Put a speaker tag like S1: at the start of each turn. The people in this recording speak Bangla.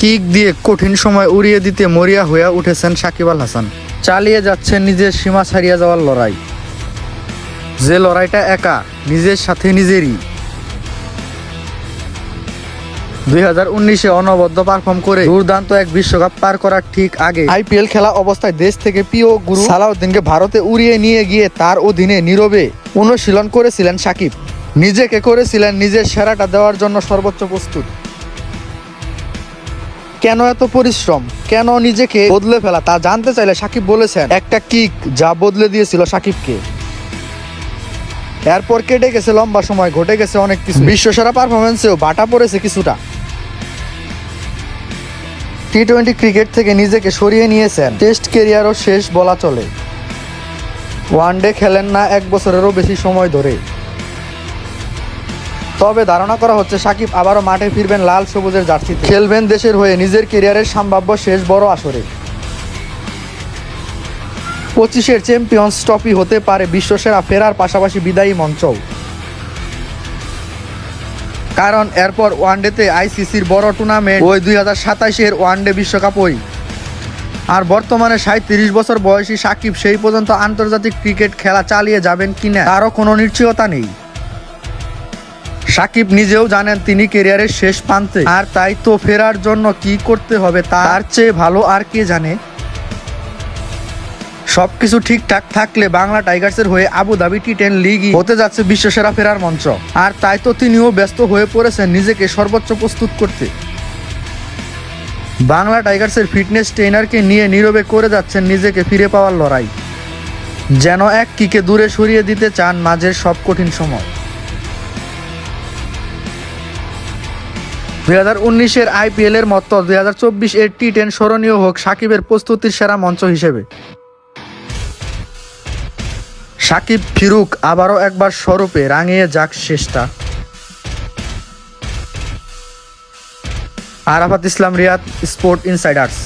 S1: কিক দিয়ে কঠিন সময় উড়িয়ে দিতে মরিয়া হয়ে উঠেছেন সাকিব আল হাসান। চালিয়ে যাচ্ছেন নিজের সীমা ছাড়িয়ে যাওয়ার লড়াই। যে লড়াইটা একা, নিজের সাথে নিজেরই। দুই হাজার উনিশে অনবদ্য পারফর্ম করে দুর্দান্ত এক বিশ্বকাপ পার করার ঠিক আগে আইপিএল খেলা অবস্থায় দেশ থেকে প্রিয় গুরু সালাউদ্দিনকে ভারতে উড়িয়ে নিয়ে গিয়ে তার অধীনে নীরবে অনুশীলন করেছিলেন সাকিব। নিজেকে করেছিলেন নিজের সেরাটা দেওয়ার জন্য সর্বোচ্চ প্রস্তুত। কেন এত পরিশ্রম? কেন নিজেকে বদলে ফেলা? তা জানতে চাইলে সাকিব বলেছেন, একটা কিক যা বদলে দিয়েছিল সাকিবকে। এরপর কেটে গেছে লম্বা সময়, ঘটে গেছে অনেক কিছু। বিশ্বসেরা পারফরমেন্সেও বাটা পড়েছে কিছুটা। টি টোয়েন্টি ক্রিকেট থেকে নিজেকে সরিয়ে নিয়েছেন। টেস্ট কেরিয়ারও শেষ বলা চলে। ওয়ানডে খেলেন না এক বছরেরও বেশি সময় ধরে। তবে ধারণা করা হচ্ছে সাকিব আবারও মাঠে ফিরবেন লাল সবুজের জার্সিতে। খেলবেন দেশের হয়ে নিজের কেরিয়ারের সম্ভাব্য শেষ বড় আসরে। পঁচিশের চ্যাম্পিয়ন্স ট্রফি হতে পারে বিশ্বসেরা ফেরার পাশাপাশি বিদায়ী মঞ্চও। কারণ এরপর ওয়ানডেতে আইসিসির বড় টুর্নামেন্ট। ওই দুই হাজার সাতাইশের ওয়ানডে বিশ্বকাপই আর বর্তমানে সাঁত্রিশ বছর বয়সী সাকিব সেই পর্যন্ত আন্তর্জাতিক ক্রিকেট খেলা চালিয়ে যাবেন কিনা তারও কোনো নিশ্চয়তা নেই। সাকিব নিজেও জানেন তিনি ক্যারিয়ারের শেষ প্রান্তে। আর তাই তো ফেরার জন্য কি করতে হবে তার চেয়ে ভালো আর কে জানে? সবকিছু ঠিকঠাক থাকলে বাংলা টাইগার্সের হয়ে আবুধাবি টি টেন লিগই হতে যাচ্ছে বিশ্বসেরা ফেরার মঞ্চ। আর তাই তো তিনিও ব্যস্ত হয়ে পড়েছেন নিজেকে সর্বোচ্চ প্রস্তুত করতে। বাংলা টাইগার্সের ফিটনেস ট্রেনারকে নিয়ে নীরবে করে যাচ্ছেন নিজেকে ফিরে পাওয়ার লড়াই। যেন এক কিকে দূরে সরিয়ে দিতে চান মাঝের সব কঠিন সময়। দুই হাজার উনিশের আইপিএল এর মতো দুই হাজার চব্বিশ এর টি টেন স্মরণীয় হোক সাকিবের প্রস্তুতির সেরা মঞ্চ হিসেবে। সাকিব ফিরুক আবারও একবার স্বরূপে রাঙিয়ে যাক শেষটা। Arafat Islam, Riyad sport insiders.